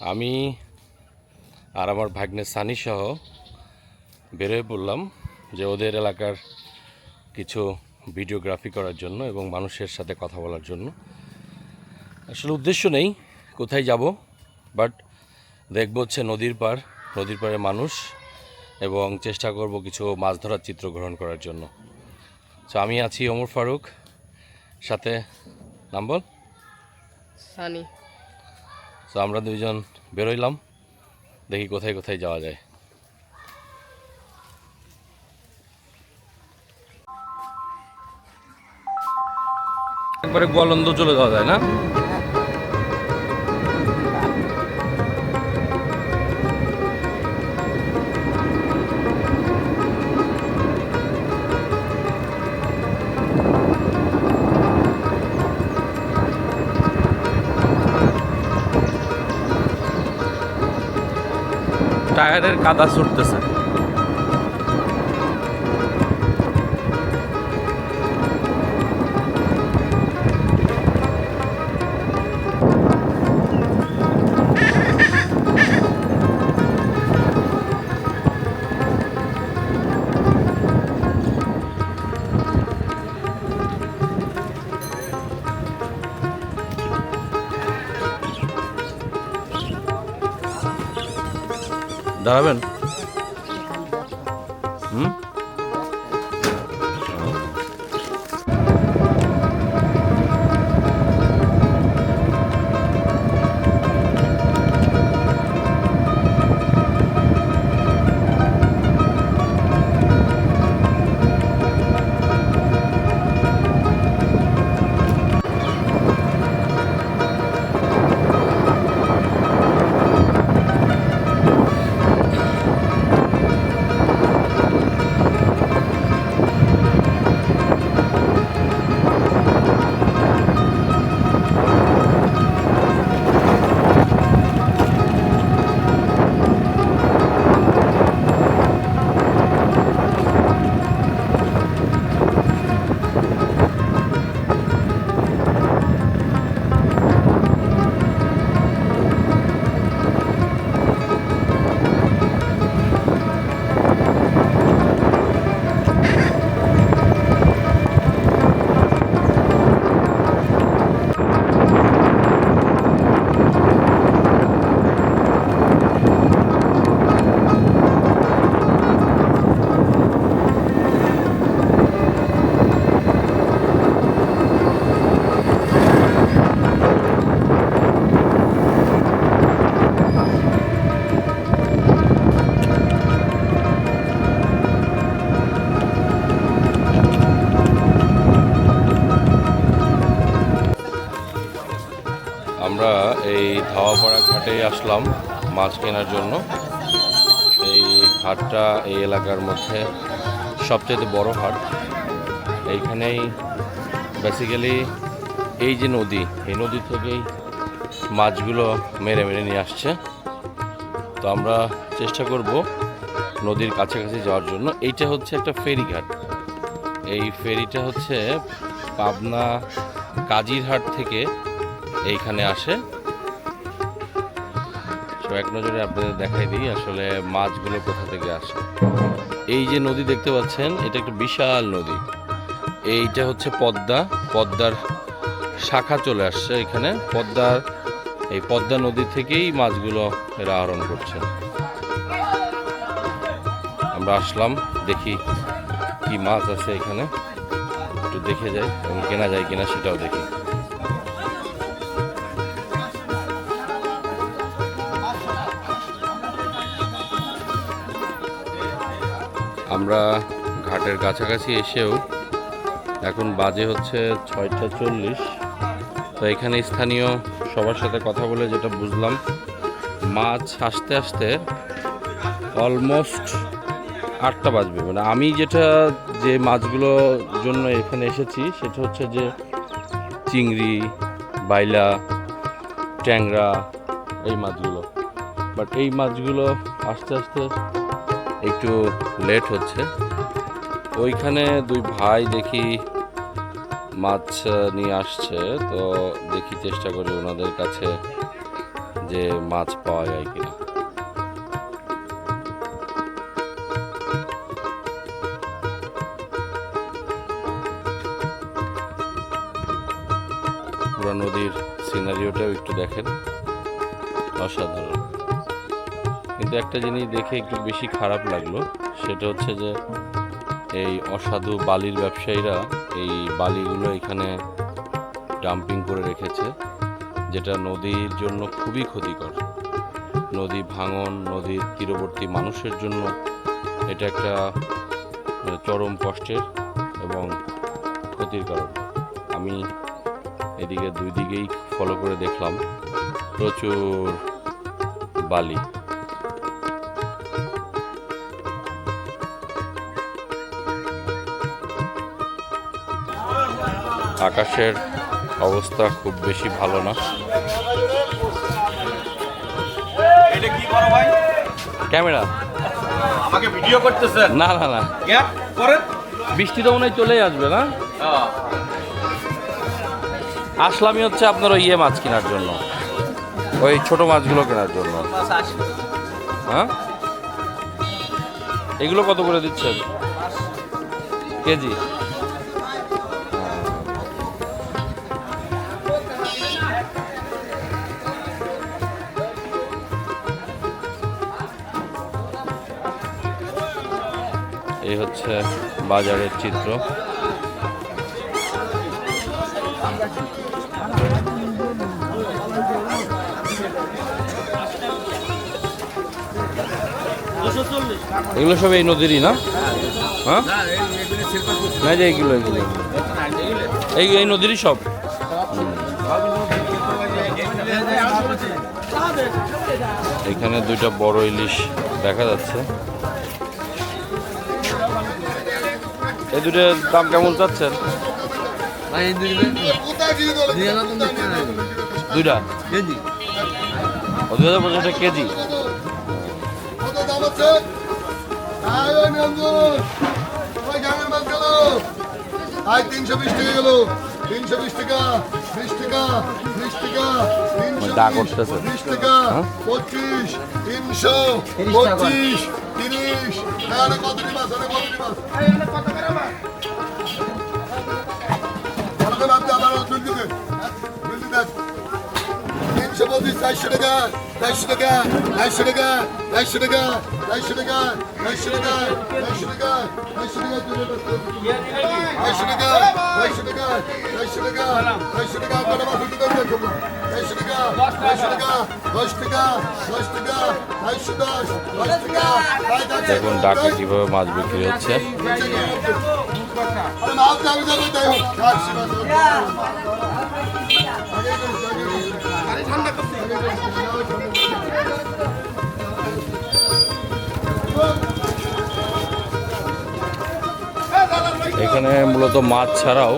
আমি আর আমার ভাগ্নে সানি সহ বেরোয় পড়লাম যে ওদের এলাকার কিছু ভিডিওগ্রাফি করার জন্য এবং মানুষের সাথে কথা বলার জন্য। আসলে উদ্দেশ্য নেই কোথায় যাব বাট দেখব হচ্ছে নদীর পার, নদীর পাড়ে মানুষ এবং চেষ্টা করব কিছু মাছ ধরার চিত্র গ্রহণ করার জন্য। তো আমি আছি ওমর ফারুক, সাথে নাম বল? সানি। তো আমরা দুইজন বেরোইলাম। দেখি কোথায় কোথায় যাওয়া যায়। একবারে গোয়ালন্দ চলে যাওয়া যায় না? টায়ারের কাদা ছুটতেছে। দাঁড়াবেন? আসলাম মাছ কেনার জন্য। এই হাটটা এই এলাকার মধ্যে সবচেয়ে বড় হাট। এইখানেই বেসিক্যালি এই যে নদী, এই নদী থেকেই মাছগুলো মেরে মেরে নিয়ে আসছে। তো আমরা চেষ্টা করব নদীর কাছাকাছি যাওয়ার জন্য। এইটা হচ্ছে একটা ফেরিঘাট এই ফেরিটা হচ্ছে পাবনা কাজিরহাট থেকে এইখানে আসে। নজরে আপনাদের দেখাই দিই, আসলে মাছগুলো কোথা থেকে আসে এই যে নদী দেখতে পাচ্ছেন, এটা একটা বিশাল নদী। এইটা হচ্ছে পদ্মা, পদ্মার শাখা চলে আসছে এখানে। পদ্মার, এই পদ্মা নদী থেকেই মাছগুলো এরা আহরণ করছে। আমরা আসলাম, দেখি কি মাছ আছে এখানে। একটু দেখে যাই, এবং কেনা যায় কিনা সেটাও দেখি। আমরা ঘাটের কাছাকাছি এসেও এখন বাজে হচ্ছে ছয়টা চল্লিশ। তো এখানে স্থানীয় সবার সাথে কথা বলে যেটা বুঝলাম, মাছ আসতে আসতে অলমোস্ট আটটা বাজবে। মানে আমি যেটা, যে মাছগুলোর জন্য এখানে এসেছি, সেটা হচ্ছে যে চিংড়ি, বাইলা, ট্যাংরা, এই মাছগুলো। বাট এই মাছগুলো আস্তে আস্তে একটু লেট হচ্ছে। ওইখানে দুই ভাই দেখি মাছ নিয়ে আসছে। তো দেখি চেষ্টা করি ওনাদের কাছে যে মাছ পাওয়া যায় কিনা। পুরা নদীর সিনারিওটাও একটু দেখেন। অসাধারণ। কিন্তু একটা জিনিস দেখে একটু বেশি খারাপ লাগল, সেটা হচ্ছে যে এই অসাধু বালির ব্যবসায়ীরা এই বালিগুলো এখানে ডাম্পিং করে রেখেছে, যেটা নদীর জন্য খুবই ক্ষতিকর। নদী ভাঙন, নদীর তীরবর্তী মানুষের জন্য এটা একটা মানে চরম কষ্টের এবং ক্ষতির কারণ। আমি এদিকে দুই দিকেই ফলো করে দেখলাম, প্রচুর বালি। আকাশের অবস্থা খুব বেশি ভালো না। ক্যামেরা। আমাকে ভিডিও করতেছেন না না না। করেন। বৃষ্টি তো মনে হয় চলেই আসবে না? আসলামই হচ্ছে আপনার ওই ইয়ে মাছ কেনার জন্য। ওই ছোট মাছগুলো কেনার জন্য। হ্যাঁ? এগুলো কত করে দিচ্ছেন? কেজি? হচ্ছে বাজারের চিত্র। এগুলো সব এই নদীরই না? হ্যাঁ? না যে এইগুলো এগুলো। এই এই নদীরই সব? এখানে দুইটা বড় ইলিশ দেখা যাচ্ছে। এই দুটোর দাম কেমন চাচ্ছেন? দুইটা ও দুই হাজার পঞ্চাশ টাকা কেজি। কত তিনশো বিশ টাকা গেল। তিনশো বিশ টাকা বিশ টাকা বিশ টাকা বিশ, করতেছে। বিশ টাকা হ্যাঁ? পঁচিশ তিনশো পঁচিশ তিরিশ। কত মাছ কত তিনশো পঁচিশ চারশো টাকা চারশো টাকা চারশো টাকা চারশো টাকা চারশো টাকা চারশো টাকা চারশো টাকা চারশো টাকা চারশো টাকা চারশো টাকা চারশো টাকা চারশো টাকা কটা মাছ উঠতে দেবে চারশো টাকা চারশো টাকা দশ টাকা দশ টাকা চারশো দশ দশ টাকা দেখুন ডাকে কীভাবে মাছ বিক্রি হচ্ছে আরে মাছ যাবে যাবে তাই এখানে মূলত মাছ ছাড়াও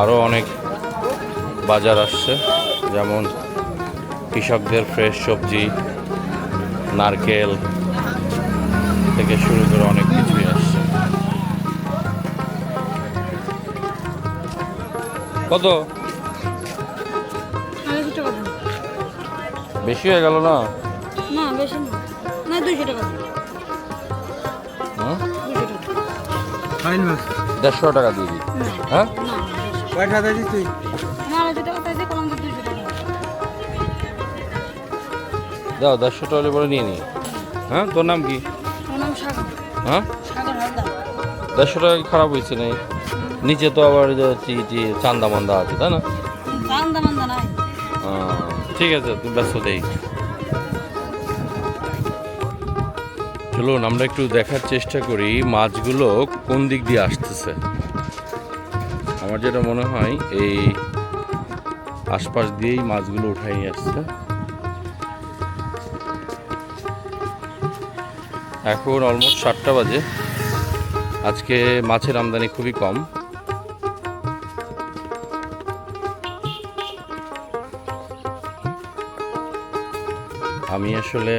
আরও অনেক বাজার আসছে, যেমন কৃষকদের ফ্রেশ সবজি, নারকেল থেকে শুরু করে অনেক কিছুই আসছে। কত? বেশি হয়ে গেল না? না বেশি না। না দুশো টাকা। দেড়শো টাকা দিয়ে দিই। হ্যাঁ? কয় তুই দাও দেড়শো টাকা বলে নিয়ে নিই। হ্যাঁ তোর নাম কি? হ্যাঁ? দেড়শো টাকা খারাপ হয়েছে নাই নিচে তো আবার চান্দা মান্দা আছে তাই না? ঠিক আছে ব্যস্ত দেই চলুন, আমরা একটু দেখার চেষ্টা করি মাছগুলো কোন দিক দিয়ে আসতেছে। আমার যেটা মনে হয়, এই আশপাশ দিয়েই মাছগুলো উঠাই আসছে। এখন অলমোস্ট সাতটা বাজে। আজকে মাছের আমদানি খুবই কম। আমি আসলে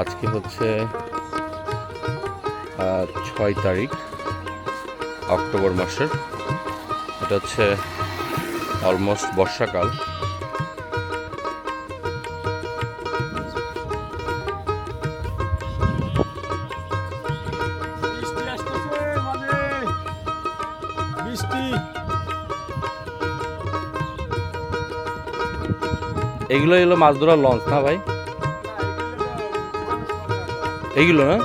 আজকে হচ্ছে ছয় তারিখ অক্টোবর মাসের। এটা হচ্ছে অলমোস্ট বর্ষাকাল। এগুলো এগুলো মাছ ধরার লঞ্চ না ভাই? এইগুলো না?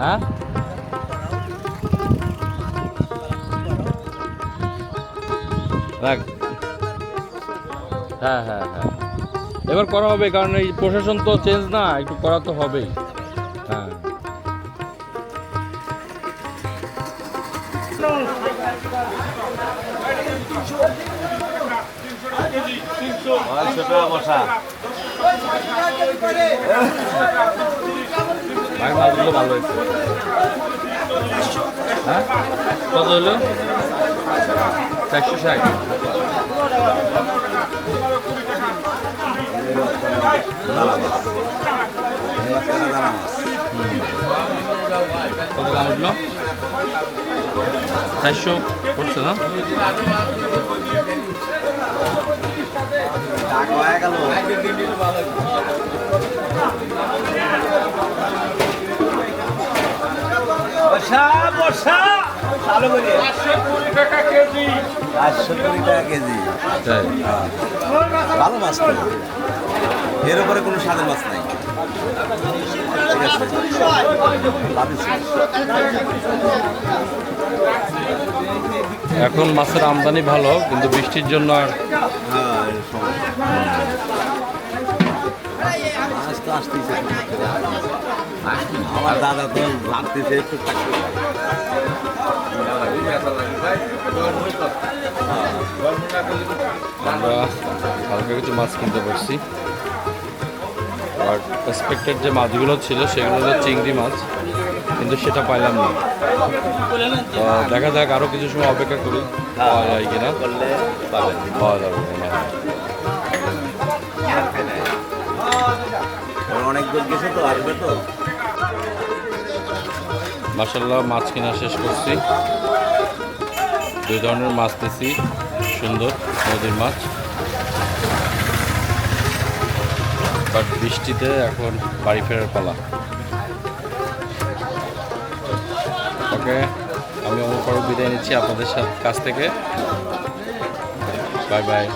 হ্যাঁ? রাখ। হ্যাঁ হ্যাঁ হ্যাঁ। এবার করা হবে, কারণ এই প্রশাসন তো চেঞ্জ না, একটু করা তো হবেই। হ্যাঁ। ভালো হয়েছে। হ্যাঁ? কত হলো? চারশো ষাট। উঠল চারশো পড়ছে না আটশো কুড়ি টাকা কেজি। তাই। ভালো মাছ এর উপরে কোনো স্বাদের মাছ নাই। এখন মাছের আমদানি ভালো কিন্তু বৃষ্টির জন্য আর আমার দাদা তো ভাবতেছে একটু আমরা হালকা কিছু মাছ কিনতে পারছি আর এক্সপেক্টেড যে মাছগুলো ছিল সেগুলো হলো চিংড়ি মাছ কিন্তু সেটা পাইলাম না। দেখা যাক আরও কিছু সময় অপেক্ষা করি পাওয়া যায় কিনা। পাওয়া যাবে হয়। কারণ অনেক দূর গেছে তো আসবে তো। মাসাল্লাহ মাছ কিনা শেষ করছি। দুই ধরনের মাছ নিছি সুন্দর নদীর মাছ। বাট বৃষ্টিতে এখন বাড়ি ফেরার পালা। ওকে, আমি অমর বিদায় নিচ্ছি আপনাদের সাথে কাছ থেকে। Bye bye.